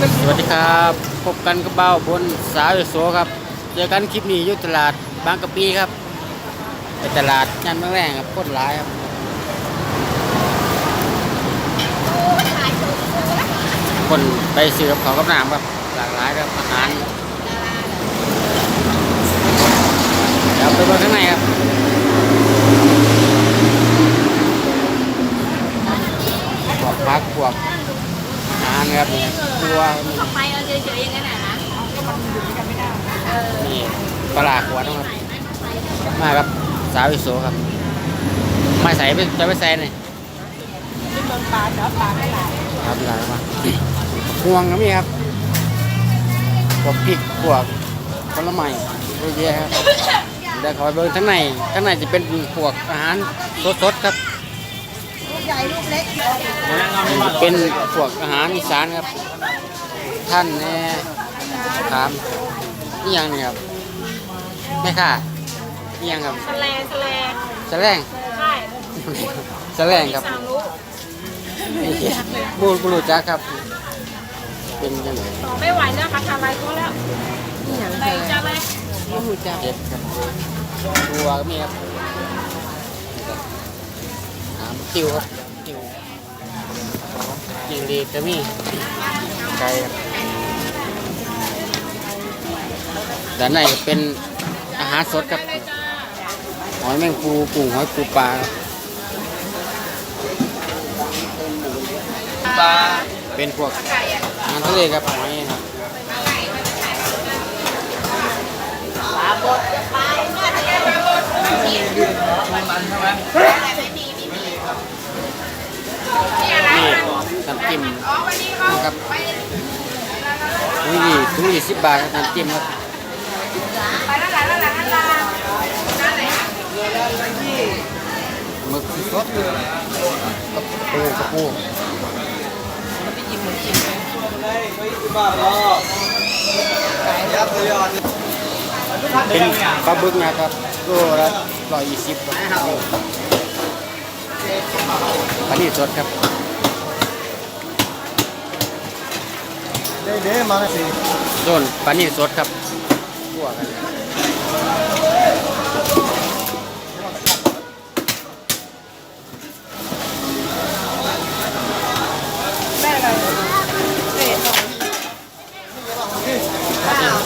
สวัสดีครับ พบกันกับเบ้าบนสาวโสครับ เจอกันคลิปนี้อยู่ตลาดบางกะปีครับไปตลาดยันเมืองแรงครับโคตรร้ายครับคนไปซื้อกับขาวกับน้ำครับหลากหลายครับอาหารเดี๋ยวไปเบิ่งข้างในครับพวกพักพวกาหารครับนี่ครัวมีทำไมเอาเฉยๆอย่างนั้นน่ะนะนี่ปลาร้าขวดนะครับมาครับสาวอิโสครับไม่ใส่ไปจะไปใส่หน่อยที่โดนปลาเนาะปลาไม่หลายครับหลายมาห่วงก็มีครับพวกพริกพวกผลไม้เยอะแยะครับเดี๋ยวขอไปเบิ่งข้างในข้างในจะเป็นพวกอาหารสดๆครับลูก ใหญ่ลูกเล็กเป็นพวกอาหารอีสานครับ ท่านแน่ถามนี่ยังนี่ครับแม่ค่ะนี่ยังครับแสลงแสลงแสลงใช่แสลงครับสั่งรู้บูบูรู้จักครับ เป็นยังไงต่อไม่ไหวแล้วค่ะทำอะไรก็แล้วแต่จะอะไรเจ็บครับตัวก็มีครับ ถามติวครับติวจิงดีก็มีไก่ครับด้านในก็เป็นอาหารสดครับหอยแมงปูกุ้งหอยปูปลาครับปลาเป็นพวกอาหารทะเลครับหอยครับมันใช่ไหม นี่น้ำ จิ้มนะครับนี่ถุงยี่สิบบาทครับน้ำจิ้มครับไปล้วหลานแล้วหลานแล้วหลานหมึกสดกับปูกับปูบ้าบอยับเลยอ่อนเป็นปลาบึกนะครับตัวละร้อยยี่สิบครับปลานี่สดครับ เด้เด้มาสิโซนปลานี่สดครับคั่วกันปลานี่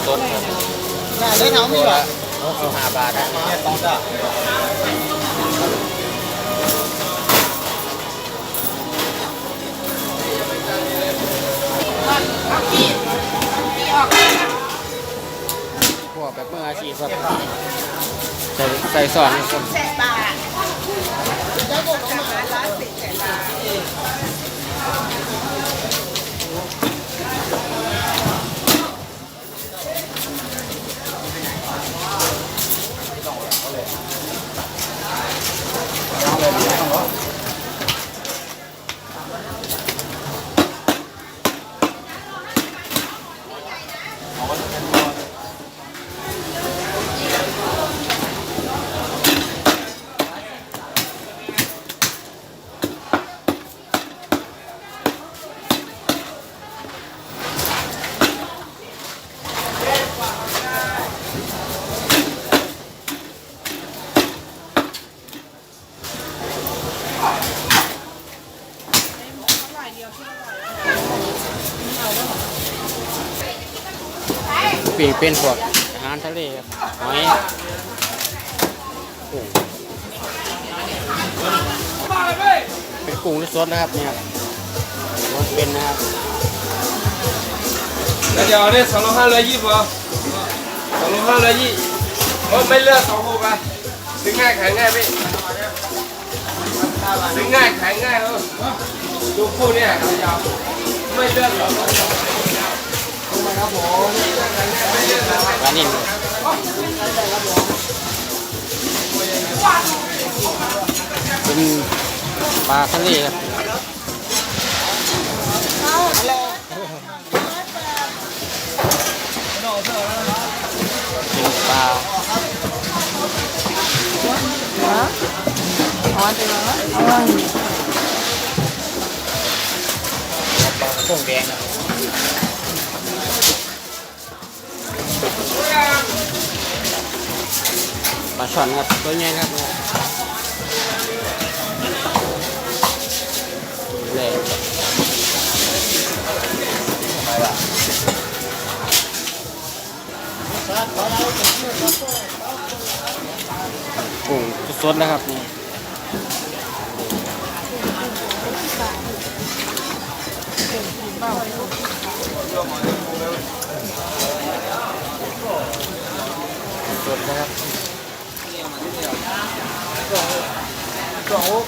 สดครับแม่ได้เท้ามีตัวเหรอละหกสิบห้าบาทนะเนี่ยต้องจ้ะพวกแบบเมื่ออาชีพครับใส่ใส่สอนให้คนแสบตา ปีเป็นพวกอาหารทะเลครับหอยกุ้งเป็นกุ้งที่สดนะครับเนี่ยมันเป็นนะครับแล้วเดี๋ยวเนี่ยสองร้อยห้าร้อยยี่สิบเหรอสองร้อยห้าร้อยยี่โอ้ไม่เลือกสองหกอะซื้อง่ายขายง่ายพี่ซื้อง่ายขายง่ายเออดูคู่เนี่ยยาวไม่เลือกหรอกปลานิ่มครับเป็ นปลาอ๋อเดี๋ยวนะปลาโโปลาช่อนครับตัวใหญ่ครับเลยกุ้งสดนะครับนี่ สดนะครับสอง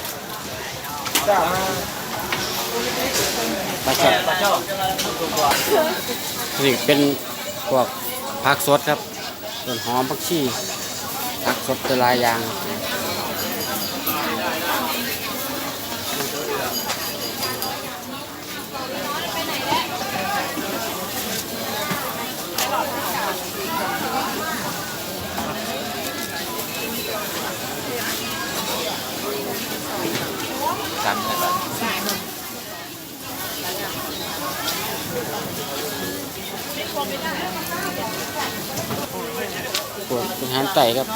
สามปลาสดนี่เป็นพวกผักสดครับส่วนหอมผักชีผักสดเป็นหลายยาง ปวดเป็นหารไก่ครับ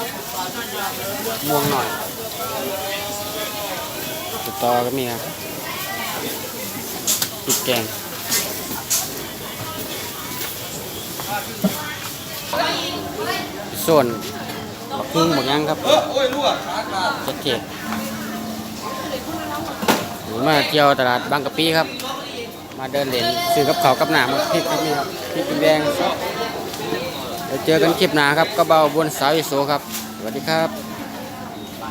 ม่วงหน่อยติดต่อก็มีครับติดแกงส่วนบักพึ่งบักยังครับชัดจะเทศหรือมาเที่ยวตลาดบางกะปิครับ มาเดินเล่นซื้อกับเขากับหนามพี่กครับนี่ครับพรินแดงเดี๋ยวเจอกันคลิปหน้าครับกระเบาบนสาวอิโซครับ สวัสดีครับ